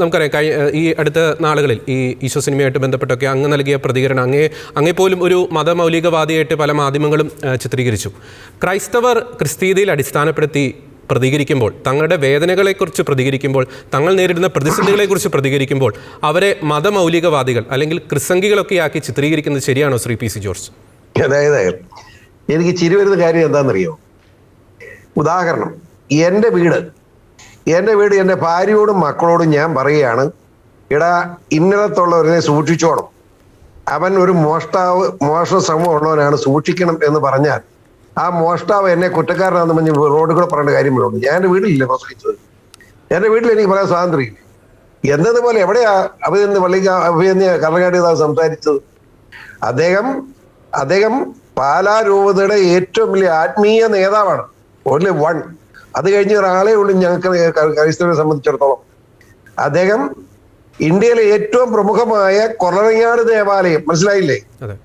നമുക്കറിയാം കഴി ഈ അടുത്ത നാളുകളിൽ ഈ ഈശോ സിനിമയായിട്ട് ബന്ധപ്പെട്ടൊക്കെ അങ്ങ് നൽകിയ പ്രതികരണം അങ്ങേ അങ്ങേ പോലും ഒരു മതമൗലികവാദിയായിട്ട് പല മാധ്യമങ്ങളും ചിത്രീകരിച്ചു. ക്രൈസ്തവർ ക്രിസ്തീയതയിൽ അടിസ്ഥാനപ്പെടുത്തി പ്രതികരിക്കുമ്പോൾ തങ്ങളുടെ വേദനകളെക്കുറിച്ച് പ്രതികരിക്കുമ്പോൾ തങ്ങൾ നേരിടുന്ന പ്രതിസന്ധികളെക്കുറിച്ച് പ്രതികരിക്കുമ്പോൾ അവരെ മതമൗലികവാദികൾ അല്ലെങ്കിൽ ക്രിസംഗികളൊക്കെ ആക്കി ചിത്രീകരിക്കുന്നത് ശരിയാണോ ശ്രീ പി സി ജോർജ്? അതായത് എനിക്ക് ചിരി വരുന്ന കാര്യം എന്താണെന്നറിയോ? ഉദാഹരണം എന്റെ വീട് എന്റെ വീട് എന്റെ ഭാര്യയോടും മക്കളോടും ഞാൻ പറയുകയാണ് ഇടാ ഇന്നലത്തുള്ളവരെ സൂക്ഷിച്ചോണം. അവൻ ഒരു മോഷ്ടാവ് മോഷണ ശ്രമം ഉള്ളവനാണ് സൂക്ഷിക്കണം എന്ന് പറഞ്ഞാൽ ആ മോഷ്ടാവ് എന്നെ കുറ്റക്കാരനാണെന്ന് പറഞ്ഞ് റോഡിൽ കൂടെ പറയേണ്ട കാര്യങ്ങളുണ്ട് ഞാൻ എന്റെ വീട്ടിലില്ല പ്രസംഗിച്ചത്? എന്റെ വീട്ടിൽ എനിക്ക് പറയാൻ സ്വാതന്ത്ര്യമില്ല? എന്നതുപോലെ എവിടെയാ അഭിനന്ദ് പള്ളി അഭിനന്ദ കർണകാടി സംസാരിച്ചത്? അദ്ദേഹം അദ്ദേഹം പാലാ രൂപതയുടെ ഏറ്റവും വലിയ ആത്മീയ നേതാവാണ്. ഓൺലി വൺ അത് കഴിഞ്ഞ ഒരാളെ ഉള്ളൂ ഞങ്ങൾക്ക് ക്രൈസ്തവരെ സംബന്ധിച്ചിടത്തോളം. അദ്ദേഹം ഇന്ത്യയിലെ ഏറ്റവും പ്രമുഖമായ കൊറങ്ങാട് ദേവാലയം മനസ്സിലായില്ലേ?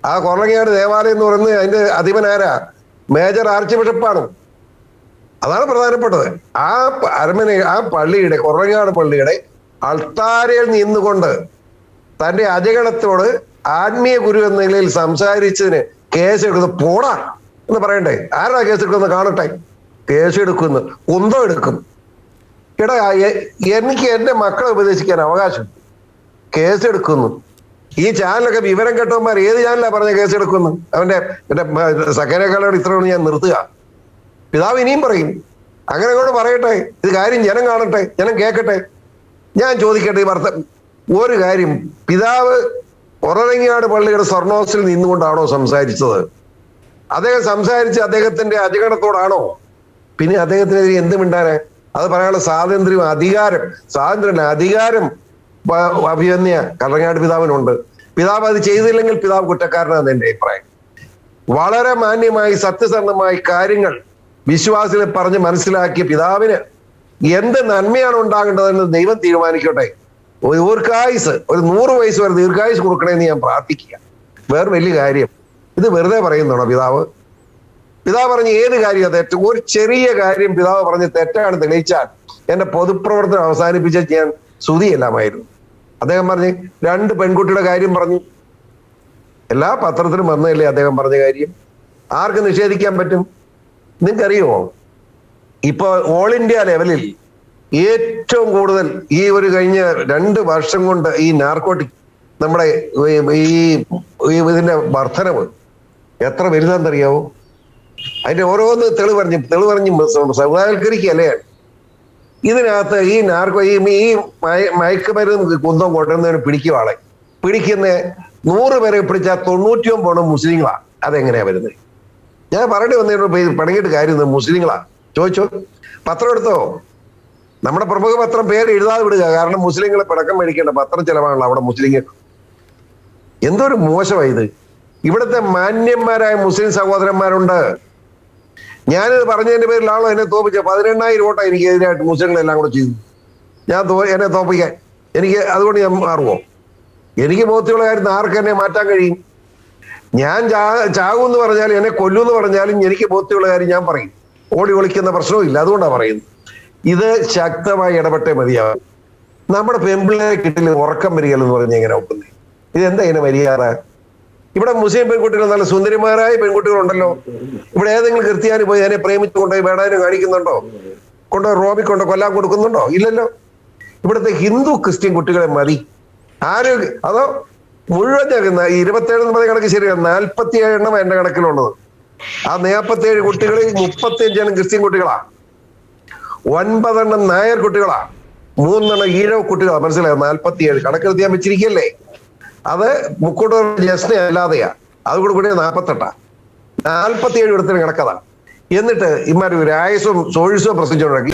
ആ കൊറങ്ങാട് ദേവാലയം എന്ന് പറയുന്നത് അതിന്റെ അധിപനാരാ മേജർ ആർച്ച് ബിഷപ്പാണ്. അതാണ് പ്രധാനപ്പെട്ടത്. ആ അരമന ആ പള്ളിയുടെ കൊറങ്ങാട് പള്ളിയുടെ അൾത്താരയിൽ നിന്നുകൊണ്ട് തന്റെ അജഗണത്തോട് ആത്മീയ ഗുരു എന്ന നിലയിൽ സംസാരിച്ചതിന് കേസ് എടുക്കുന്നത് പോടാ എന്ന് പറയണ്ടേ? ആരാ കേസ് എടുക്കുന്നത് കാണട്ടെ? കേസ് എടുക്കുന്നു കുന്തം എടുക്കും. എടാ എനിക്ക് എന്റെ മക്കളെ ഉപദേശിക്കാൻ അവകാശം. കേസ് എടുക്കുന്നു ഈ ചാനലൊക്കെ വിവരം കേട്ടവന്മാർ ഏത് ചാനലാ പറഞ്ഞ കേസ് എടുക്കുന്നു അവന്റെ എന്റെ സക്കരക്കാലോട് ഇത്രയാണ് ഞാൻ നിർത്തുക. പിതാവ് ഇനിയും പറയും. അങ്ങനെ കൂടെ പറയട്ടെ. ഇത് കാര്യം ജനം കാണട്ടെ ജനം കേൾക്കട്ടെ. ഞാൻ ചോദിക്കട്ടെ ഈ ഭർത്ത ഒരു കാര്യം. പിതാവ് ഉററങ്ങിയാട് പള്ളിയുടെ സ്വർണോസിൽ നിന്നുകൊണ്ടാണോ സംസാരിച്ചത്? അദ്ദേഹം സംസാരിച്ച് അദ്ദേഹത്തിന്റെ അധികരണത്തോടാണോ? പിന്നെ അദ്ദേഹത്തിനെതിരെ എന്ത് മിണ്ടാന്? അത് പറയാനുള്ള സ്വാതന്ത്ര്യം അധികാരം സ്വാതന്ത്ര്യമല്ല അധികാരം അഭിവന്യ കടങ്ങാട് പിതാവിനുണ്ട്. പിതാവ് അത് ചെയ്തില്ലെങ്കിൽ പിതാവ് കുറ്റക്കാരനാണ് എന്റെ അഭിപ്രായം. വളരെ മാന്യമായി സത്യസന്ധമായി കാര്യങ്ങൾ വിശ്വാസികളെ പറഞ്ഞ് മനസ്സിലാക്കിയ പിതാവിന് എന്ത് നന്മയാണ് ഉണ്ടാകേണ്ടതെന്ന് ദൈവം തീരുമാനിക്കട്ടെ. ഒരു ദീർഘായുസ് ഒരു നൂറ് വയസ്സ് വരെ ദീർഘായുസ് കൊടുക്കണമെന്ന് ഞാൻ പ്രാർത്ഥിക്കുക. വേറെ വലിയ കാര്യം. ഇത് വെറുതെ പറയുന്നുണ്ടോ പിതാവ്? പിതാവ് പറഞ്ഞ ഏത് കാര്യം തെറ്റ്. ഒരു ചെറിയ കാര്യം പിതാവ് പറഞ്ഞ് തെറ്റാണ് തെളിയിച്ചാൽ എന്റെ പൊതുപ്രവർത്തനം അവസാനിപ്പിച്ച ഞാൻ സ്തുതിയെല്ലാമായിരുന്നു. അദ്ദേഹം പറഞ്ഞ് രണ്ട് പെൺകുട്ടിയുടെ കാര്യം പറഞ്ഞു. എല്ലാ പത്രത്തിലും വന്നതല്ലേ അദ്ദേഹം പറഞ്ഞ കാര്യം? ആർക്ക് നിഷേധിക്കാൻ പറ്റും? നിങ്ങൾക്കറിയുമോ? ഇപ്പൊ ഓൾ ഇന്ത്യ ലെവലിൽ ഏറ്റവും കൂടുതൽ ഈ ഒരു കഴിഞ്ഞ രണ്ട് വർഷം കൊണ്ട് ഈ നാർക്കോട്ടിക് നമ്മുടെ ഈ ഇതിന്റെ വർധനവ് എത്ര വലുതാണെന്നറിയാവോ അതിന്റെ ഓരോന്ന് തെളിവറിഞ്ഞ് പറഞ്ഞ് തെളിവ് പറഞ്ഞ് സമുദായവൽക്കരിക്കല്ലേ ഇതിനകത്ത് ഈ നാർക്കോ ഈ ഈ മയ- മയക്കുമരുന്ന് കുന്തം കൊണ്ടുവന്നവന് പിടിക്കും ആളെ. പിടിക്കുന്ന നൂറ് പേരെ പിടിച്ചാൽ തൊണ്ണൂറ്റി ഒമ്പത് മുസ്ലിങ്ങളാ. അതെങ്ങനെയാ വരുന്നത്? ഞാൻ പറഞ്ഞു വന്നതിനോട് പണങ്ങിയിട്ട് കാര്യം മുസ്ലിങ്ങളാണ് മുസ്ലിങ്ങളാ. ചോദിച്ചോ? പത്രം എടുത്തോ? നമ്മുടെ പ്രമുഖ പത്രം പേര് എഴുതാതെ വിടുക. കാരണം മുസ്ലിങ്ങളെ പിടക്കം മേടിക്കേണ്ട പത്രം ചെലവാണല്ലോ അവിടെ മുസ്ലിങ്ങൾ. എന്തൊരു മോശമായി ഇത്. ഇവിടുത്തെ മാന്യന്മാരായ മുസ്ലിം സഹോദരന്മാരുണ്ട്. ഞാനിത് പറഞ്ഞതിന്റെ ആളോ എന്നെ തോപ്പിച്ച പതിനെണ്ണായിരം വോട്ടാ എനിക്ക് എതിരായിട്ട് മുസ്ലിങ്ങളെല്ലാം കൂടെ ചെയ്തു. ഞാൻ എന്നെ തോപ്പിക്കാൻ. എനിക്ക് അതുകൊണ്ട് ഞാൻ മാറുമോ എനിക്ക് ബോധ്യമുള്ള കാര്യം ആർക്ക് എന്നെ മാറ്റാൻ കഴിയും? ഞാൻ ചാ ചാകും എന്ന് പറഞ്ഞാലും എന്നെ കൊല്ലൂ എന്ന് പറഞ്ഞാലും എനിക്ക് ബോധ്യമുള്ള കാര്യം ഞാൻ പറയും. ഓടി ഒളിക്കുന്ന പ്രശ്നവും അതുകൊണ്ടാണ് പറയുന്നത്. ഇത് ശക്തമായി ഇടപെട്ടേ മതിയാവും. നമ്മുടെ പെമ്പിളെ കിട്ടില്ല ഉറക്കം വരികയെന്ന് പറഞ്ഞ് എങ്ങനെ ഇത് എന്താ ഇങ്ങനെ മര്യാദ ഇവിടെ മുസ്ലിം പെൺകുട്ടികൾ നല്ല സുന്ദരിമാരായ പെൺകുട്ടികളുണ്ടല്ലോ. ഇവിടെ ഏതെങ്കിലും ക്രിസ്ത്യാനി പോയി അതിനെ പ്രേമിച്ചു കൊണ്ടുപോയി വേടാനും കാണിക്കുന്നുണ്ടോ? കൊണ്ടോ റോബി കൊണ്ട് കൊല്ലാൻ കൊടുക്കുന്നുണ്ടോ? ഇല്ലല്ലോ. ഇവിടുത്തെ ഹിന്ദു ക്രിസ്ത്യൻ കുട്ടികളെ മതി. ആര് അതോ മുഴുവൻ ഞങ്ങൾക്ക് ഇരുപത്തേഴ് എന്നത് കണക്ക് ശരിയാണ് നാൽപ്പത്തി ഏഴ് എണ്ണം എന്റെ കണക്കിലുള്ളത്. ആ നാൽപ്പത്തി ഏഴ് കുട്ടികളിൽ മുപ്പത്തി അഞ്ചെണ്ണം ക്രിസ്ത്യൻ കുട്ടികളാ. ഒൻപതെണ്ണം നായർ കുട്ടികളാ. മൂന്നെണ്ണം ഈഴവ കുട്ടികളാ. മനസ്സിലായോ? നാൽപ്പത്തി ഏഴ് കണക്കെടുത്ത് ഞാൻ വെച്ചിരിക്കല്ലേ അത് മുക്കോട്ടൂർ ജസ്നെ അല്ലാതെയാ. അതുകൂടെ കൂടി നാൽപ്പത്തെട്ടാ നാൽപ്പത്തി ഏഴ് എടുത്തിന് കണക്കതാ എന്നിട്ട് ഇമാര് ഒരു ആയസും സോഴിസും പ്രസംഗിച്ചുകൊണ്ടിറക്കി